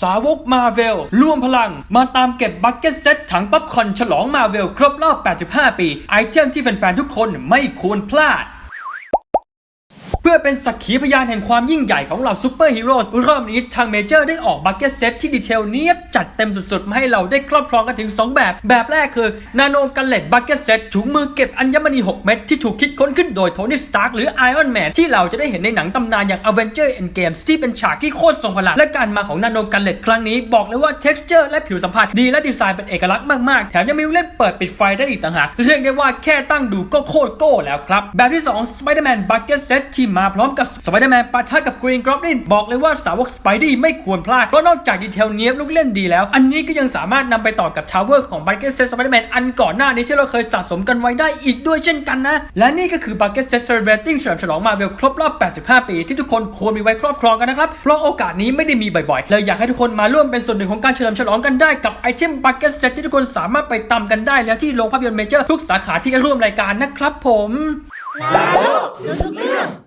สาวกมาเวลร่วมพลัง มาตามเก็บบัคเก็ตเซตถังป๊อปคอนฉลองมาเวลครบรอบ 85 ปี ไอเทมที่แฟนๆทุกคนไม่ควรพลาด พื่อเป็นสักขีพยานแห่งความยิ่งใหญ่ของเหล่าซูเปอร์ฮีโร่รอบนี้ทางเมเจอร์ได้ออกบัคเก็ตเซตที่ดีเทลเนียบจัดเต็มสุดๆ มาให้เราได้ครอบครองกันถึง 2 แบบ แบบแรกคือนาโนกันเล็ตบัคเก็ตเซตถุงมือเก็บอัญมณี 6 เม็ดที่ถูกคิดค้นขึ้นโดยโทนี่สตาร์กหรือไอออนแมนที่เราจะได้เห็นในหนังตำนานอย่าง a v e n g e r Endgame ที่เป็นฉากที่โคตรทรงพลังและการมาของนาโนกันเล็ตครั้งนี้บอกเลยว่า texture และผิวสัมผัสดีและดีไซน์เป็นเอกลักษณ์มากๆแถมยังมีเล่นเปิดปิดไฟได้อีกต่างหากเรียกได้ว่าแค่ตั้งดูก็โคตรโก้แล้วครับแบบที่ 2 Spider-Man Bucket Set ที่มาพร้อมกับ Spider-Man ปะทะกับ Green Goblin บอกเลยว่าสาวก Spidey ไม่ควรพลาด เพราะนอกจากดีเทลเนี้ยบลูกเล่นดีแล้ว อันนี้ก็ยังสามารถนำไปต่อกับ Tower ของ Bucket Set Spider-Man อันก่อนหน้านี้ที่เราเคยสะสมกันไว้ได้อีกด้วยเช่นกันนะ และนี่ก็คือ Bucket Set Celebrating เฉลิมฉลองมาเวลครบรอบ 85 ปี ที่ทุกคนควรมีไว้ครอบครองกันนะครับเพราะโอกาสนี้ไม่ได้มีบ่อยๆเลยอยากให้ทุกคนมาร่วมเป็นส่วนหนึ่งของการเฉลิมฉลองกันได้กับไอเทม Bucket Set ที่ทุกคนสามารถไปตามกันได้แล้วที่โรงภาพยนตร์เมเจอร์ทุกสาขาที่ร่วมรายการนะครับผม นาโลรู้ทุกเรื่อง